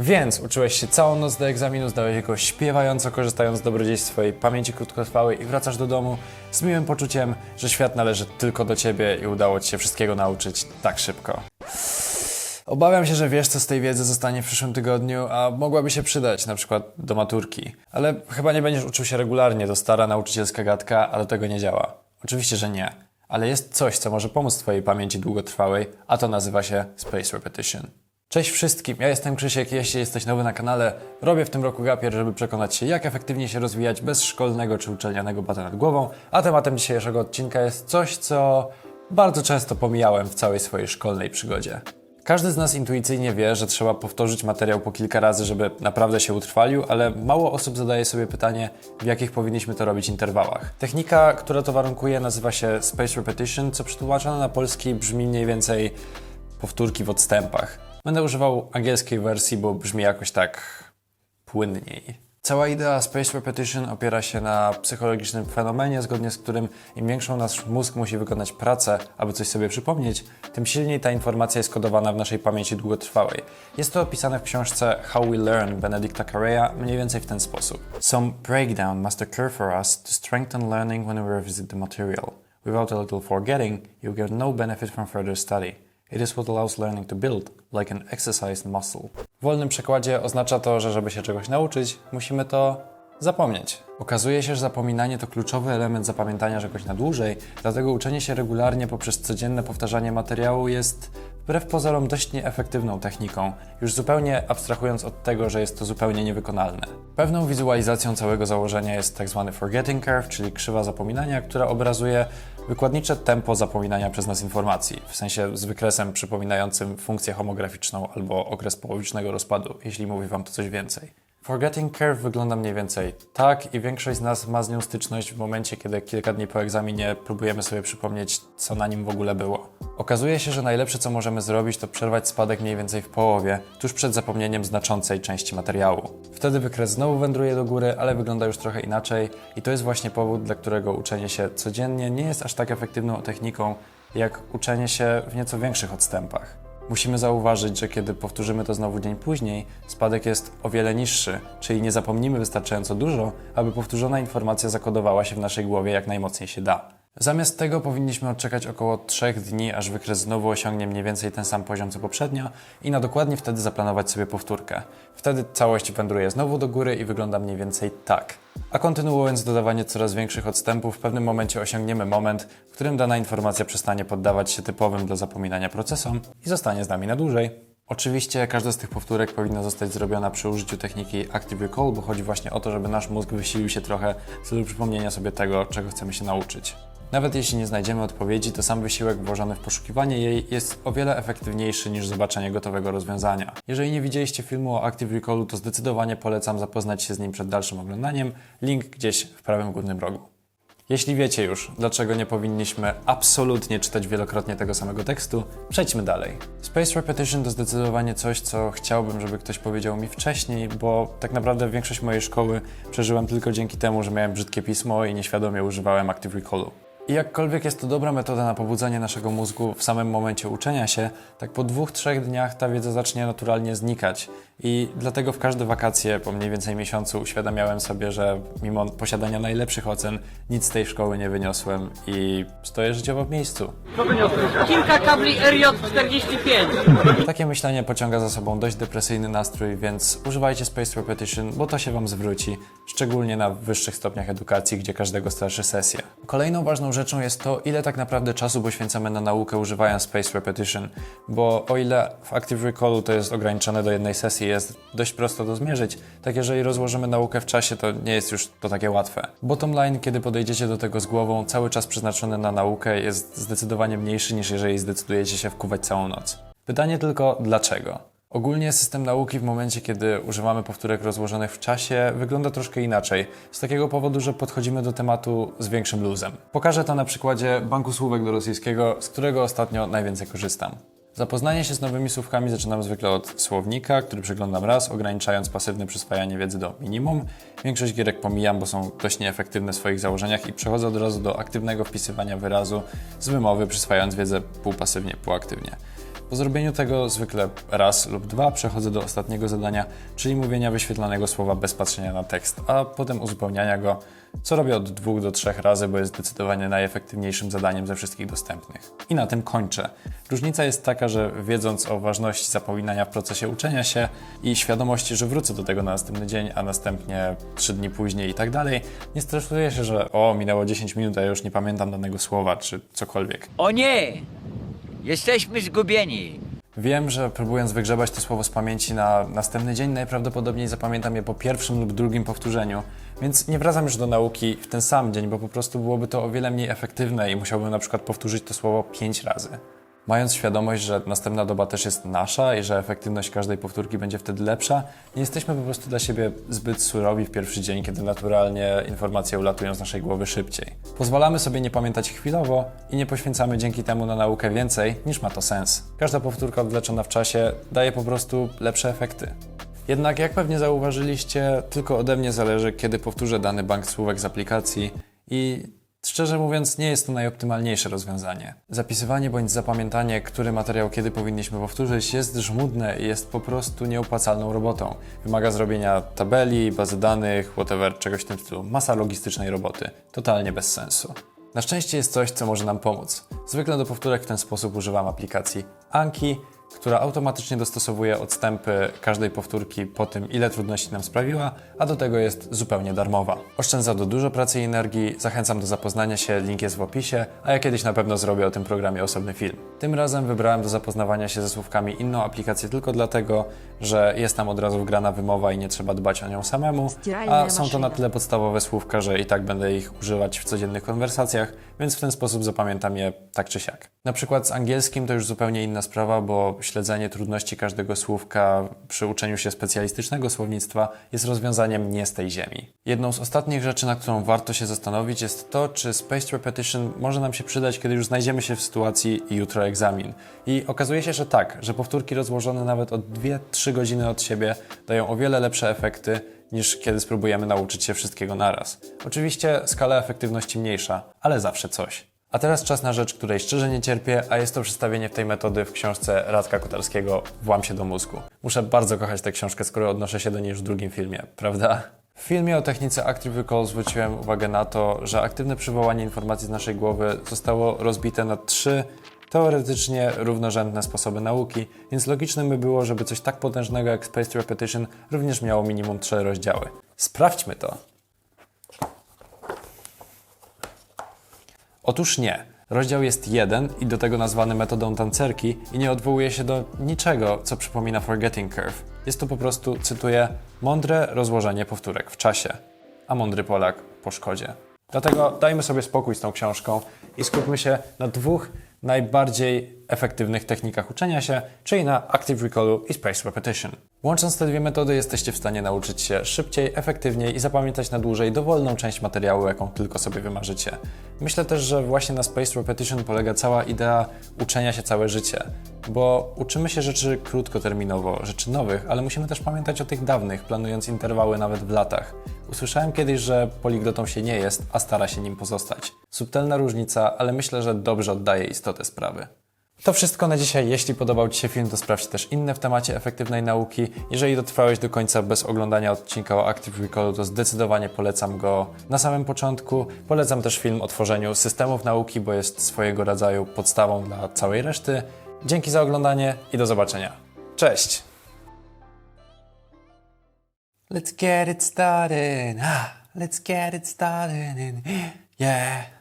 Więc uczyłeś się całą noc do egzaminu, zdałeś go śpiewająco, korzystając z dobrodziejstw swojej pamięci krótkotrwałej i wracasz do domu z miłym poczuciem, że świat należy tylko do ciebie i udało ci się wszystkiego nauczyć tak szybko. Obawiam się, że wiesz, co z tej wiedzy zostanie w przyszłym tygodniu, a mogłaby się przydać, na przykład do maturki. Ale chyba nie będziesz uczył się regularnie, to stara nauczycielska gadka, a do tego nie działa. Oczywiście, że nie. Ale jest coś, co może pomóc Twojej pamięci długotrwałej, a to nazywa się Space Repetition. Cześć wszystkim, ja jestem Krzysiek, jeśli jesteś nowy na kanale, robię w tym roku gapier, żeby przekonać się, jak efektywnie się rozwijać bez szkolnego czy uczelnianego bata nad głową, a tematem dzisiejszego odcinka jest coś, co bardzo często pomijałem w całej swojej szkolnej przygodzie. Każdy z nas intuicyjnie wie, że trzeba powtórzyć materiał po kilka razy, żeby naprawdę się utrwalił, ale mało osób zadaje sobie pytanie, w jakich powinniśmy to robić interwałach. Technika, która to warunkuje, nazywa się Space Repetition, co przetłumaczone na polski brzmi mniej więcej powtórki w odstępach. Będę używał angielskiej wersji, bo brzmi jakoś tak płynniej. Cała idea Space Repetition opiera się na psychologicznym fenomenie, zgodnie z którym im większą nasz mózg musi wykonać pracę, aby coś sobie przypomnieć, tym silniej ta informacja jest kodowana w naszej pamięci długotrwałej. Jest to opisane w książce How We Learn Benedicta Carreya mniej więcej w ten sposób. Some breakdown must occur for us to strengthen learning when we revisit the material. Without a little forgetting, you get no benefit from further study. It is what allows learning to build, like an exercised muscle. W wolnym przekładzie oznacza to, że żeby się czegoś nauczyć, musimy to zapomnieć. Okazuje się, że zapominanie to kluczowy element zapamiętania czegoś na dłużej, dlatego uczenie się regularnie poprzez codzienne powtarzanie materiału jest wbrew pozorom dość nieefektywną techniką, już zupełnie abstrahując od tego, że jest to zupełnie niewykonalne. Pewną wizualizacją całego założenia jest tzw. forgetting curve, czyli krzywa zapominania, która obrazuje wykładnicze tempo zapominania przez nas informacji, w sensie z wykresem przypominającym funkcję homograficzną albo okres połowicznego rozpadu, jeśli mówi Wam to coś więcej. Forgetting curve wygląda mniej więcej tak i większość z nas ma z nią styczność w momencie, kiedy kilka dni po egzaminie próbujemy sobie przypomnieć, co na nim w ogóle było. Okazuje się, że najlepsze co możemy zrobić to przerwać spadek mniej więcej w połowie, tuż przed zapomnieniem znaczącej części materiału. Wtedy wykres znowu wędruje do góry, ale wygląda już trochę inaczej i to jest właśnie powód, dla którego uczenie się codziennie nie jest aż tak efektywną techniką, jak uczenie się w nieco większych odstępach. Musimy zauważyć, że kiedy powtórzymy to znowu dzień później, spadek jest o wiele niższy, czyli nie zapomnimy wystarczająco dużo, aby powtórzona informacja zakodowała się w naszej głowie jak najmocniej się da. Zamiast tego powinniśmy odczekać około 3 dni, aż wykres znowu osiągnie mniej więcej ten sam poziom co poprzednio i na dokładnie wtedy zaplanować sobie powtórkę. Wtedy całość wędruje znowu do góry i wygląda mniej więcej tak. A kontynuując dodawanie coraz większych odstępów, w pewnym momencie osiągniemy moment, w którym dana informacja przestanie poddawać się typowym do zapominania procesom i zostanie z nami na dłużej. Oczywiście każda z tych powtórek powinna zostać zrobiona przy użyciu techniki Active Recall, bo chodzi właśnie o to, żeby nasz mózg wysilił się trochę w celu przypomnienia sobie tego, czego chcemy się nauczyć. Nawet jeśli nie znajdziemy odpowiedzi, to sam wysiłek włożony w poszukiwanie jej jest o wiele efektywniejszy niż zobaczenie gotowego rozwiązania. Jeżeli nie widzieliście filmu o Active Recallu, to zdecydowanie polecam zapoznać się z nim przed dalszym oglądaniem. Link gdzieś w prawym górnym rogu. Jeśli wiecie już, dlaczego nie powinniśmy absolutnie czytać wielokrotnie tego samego tekstu, przejdźmy dalej. Space Repetition to zdecydowanie coś, co chciałbym, żeby ktoś powiedział mi wcześniej, bo tak naprawdę większość mojej szkoły przeżyłem tylko dzięki temu, że miałem brzydkie pismo i nieświadomie używałem Active Recallu. I jakkolwiek jest to dobra metoda na pobudzanie naszego mózgu w samym momencie uczenia się, tak po dwóch, trzech dniach ta wiedza zacznie naturalnie znikać. I dlatego w każde wakacje, po mniej więcej miesiącu, uświadamiałem sobie, że mimo posiadania najlepszych ocen, nic z tej szkoły nie wyniosłem i stoję życiowo w miejscu. Kilka kabli RJ45. Takie myślenie pociąga za sobą dość depresyjny nastrój, więc używajcie Space Repetition, bo to się Wam zwróci, szczególnie na wyższych stopniach edukacji, gdzie każdego straszy sesja. Kolejną ważną rzeczą jest to, ile tak naprawdę czasu poświęcamy na naukę używając Space Repetition, bo o ile w Active Recallu to jest ograniczone do jednej sesji, jest dość prosto do zmierzyć, tak jeżeli rozłożymy naukę w czasie, to nie jest już to takie łatwe. Bottom line, kiedy podejdziecie do tego z głową, cały czas przeznaczony na naukę jest zdecydowanie mniejszy niż jeżeli zdecydujecie się wkuwać całą noc. Pytanie tylko dlaczego? Ogólnie system nauki w momencie, kiedy używamy powtórek rozłożonych w czasie, wygląda troszkę inaczej. Z takiego powodu, że podchodzimy do tematu z większym luzem. Pokażę to na przykładzie banku słówek do rosyjskiego, z którego ostatnio najwięcej korzystam. Zapoznanie się z nowymi słówkami zaczynam zwykle od słownika, który przeglądam raz, ograniczając pasywne przyswajanie wiedzy do minimum. Większość gierek pomijam, bo są dość nieefektywne w swoich założeniach i przechodzę od razu do aktywnego wpisywania wyrazu z wymowy, przyswajając wiedzę półpasywnie, półaktywnie. Po zrobieniu tego zwykle raz lub dwa przechodzę do ostatniego zadania, czyli mówienia wyświetlanego słowa bez patrzenia na tekst, a potem uzupełniania go, co robię od dwóch do trzech razy, bo jest zdecydowanie najefektywniejszym zadaniem ze wszystkich dostępnych. I na tym kończę. Różnica jest taka, że wiedząc o ważności zapominania w procesie uczenia się i świadomości, że wrócę do tego na następny dzień, a następnie trzy dni później i tak dalej, nie stresuję się, że o, minęło 10 minut, a ja już nie pamiętam danego słowa czy cokolwiek. O nie! Jesteśmy zgubieni. Wiem, że próbując wygrzebać to słowo z pamięci na następny dzień, najprawdopodobniej zapamiętam je po pierwszym lub drugim powtórzeniu, więc nie wracam już do nauki w ten sam dzień, bo po prostu byłoby to o wiele mniej efektywne i musiałbym na przykład powtórzyć to słowo pięć razy. Mając świadomość, że następna doba też jest nasza i że efektywność każdej powtórki będzie wtedy lepsza, nie jesteśmy po prostu dla siebie zbyt surowi w pierwszy dzień, kiedy naturalnie informacje ulatują z naszej głowy szybciej. Pozwalamy sobie nie pamiętać chwilowo i nie poświęcamy dzięki temu na naukę więcej, niż ma to sens. Każda powtórka odwleczona w czasie daje po prostu lepsze efekty. Jednak jak pewnie zauważyliście, tylko ode mnie zależy, kiedy powtórzę dany bank słówek z aplikacji i szczerze mówiąc nie jest to najoptymalniejsze rozwiązanie. Zapisywanie bądź zapamiętanie, który materiał kiedy powinniśmy powtórzyć jest żmudne i jest po prostu nieopłacalną robotą. Wymaga zrobienia tabeli, bazy danych, whatever, czegoś w tym stylu. Masa logistycznej roboty. Totalnie bez sensu. Na szczęście jest coś, co może nam pomóc. Zwykle do powtórek w ten sposób używam aplikacji Anki, która automatycznie dostosowuje odstępy każdej powtórki po tym, ile trudności nam sprawiła, a do tego jest zupełnie darmowa. Oszczędza do dużo pracy i energii, zachęcam do zapoznania się, link jest w opisie, a ja kiedyś na pewno zrobię o tym programie osobny film. Tym razem wybrałem do zapoznawania się ze słówkami inną aplikację tylko dlatego, że jest tam od razu wgrana wymowa i nie trzeba dbać o nią samemu, a są to na tyle podstawowe słówka, że i tak będę ich używać w codziennych konwersacjach, więc w ten sposób zapamiętam je tak czy siak. Na przykład z angielskim to już zupełnie inna sprawa, bo śledzenie trudności każdego słówka przy uczeniu się specjalistycznego słownictwa jest rozwiązaniem nie z tej ziemi. Jedną z ostatnich rzeczy, na którą warto się zastanowić jest to, czy spaced repetition może nam się przydać, kiedy już znajdziemy się w sytuacji jutro egzamin. I okazuje się, że tak, że powtórki rozłożone nawet o 2-3 godziny od siebie dają o wiele lepsze efekty niż kiedy spróbujemy nauczyć się wszystkiego naraz. Oczywiście skala efektywności mniejsza, ale zawsze coś. A teraz czas na rzecz, której szczerze nie cierpię, a jest to przedstawienie tej metody w książce Radka Kotarskiego Włam się do mózgu. Muszę bardzo kochać tę książkę, skoro odnoszę się do niej już w drugim filmie, prawda? W filmie o technice Active Recall zwróciłem uwagę na to, że aktywne przywołanie informacji z naszej głowy zostało rozbite na trzy teoretycznie równorzędne sposoby nauki, więc logicznym by było, żeby coś tak potężnego jak Spaced Repetition również miało minimum trzy rozdziały. Sprawdźmy to! Otóż nie. Rozdział jest jeden i do tego nazwany metodą tancerki i nie odwołuje się do niczego, co przypomina forgetting curve. Jest to po prostu, cytuję, mądre rozłożenie powtórek w czasie, a mądry Polak po szkodzie. Dlatego dajmy sobie spokój z tą książką i skupmy się na dwóch najbardziej efektywnych technikach uczenia się, czyli na Active Recallu i Spaced Repetition. Łącząc te dwie metody jesteście w stanie nauczyć się szybciej, efektywniej i zapamiętać na dłużej dowolną część materiału, jaką tylko sobie wymarzycie. Myślę też, że właśnie na Spaced Repetition polega cała idea uczenia się całe życie, bo uczymy się rzeczy krótkoterminowo, rzeczy nowych, ale musimy też pamiętać o tych dawnych, planując interwały nawet w latach. Usłyszałem kiedyś, że poliglotą się nie jest, a stara się nim pozostać. Subtelna różnica, ale myślę, że dobrze oddaje istotę sprawy. To wszystko na dzisiaj. Jeśli podobał Ci się film, to sprawdź też inne w temacie efektywnej nauki. Jeżeli dotrwałeś do końca bez oglądania odcinka o Active Recallu, to zdecydowanie polecam go na samym początku. Polecam też film o tworzeniu systemów nauki, bo jest swojego rodzaju podstawą dla całej reszty. Dzięki za oglądanie i do zobaczenia. Cześć! Let's get it started. Ah, let's get it started. Yeah.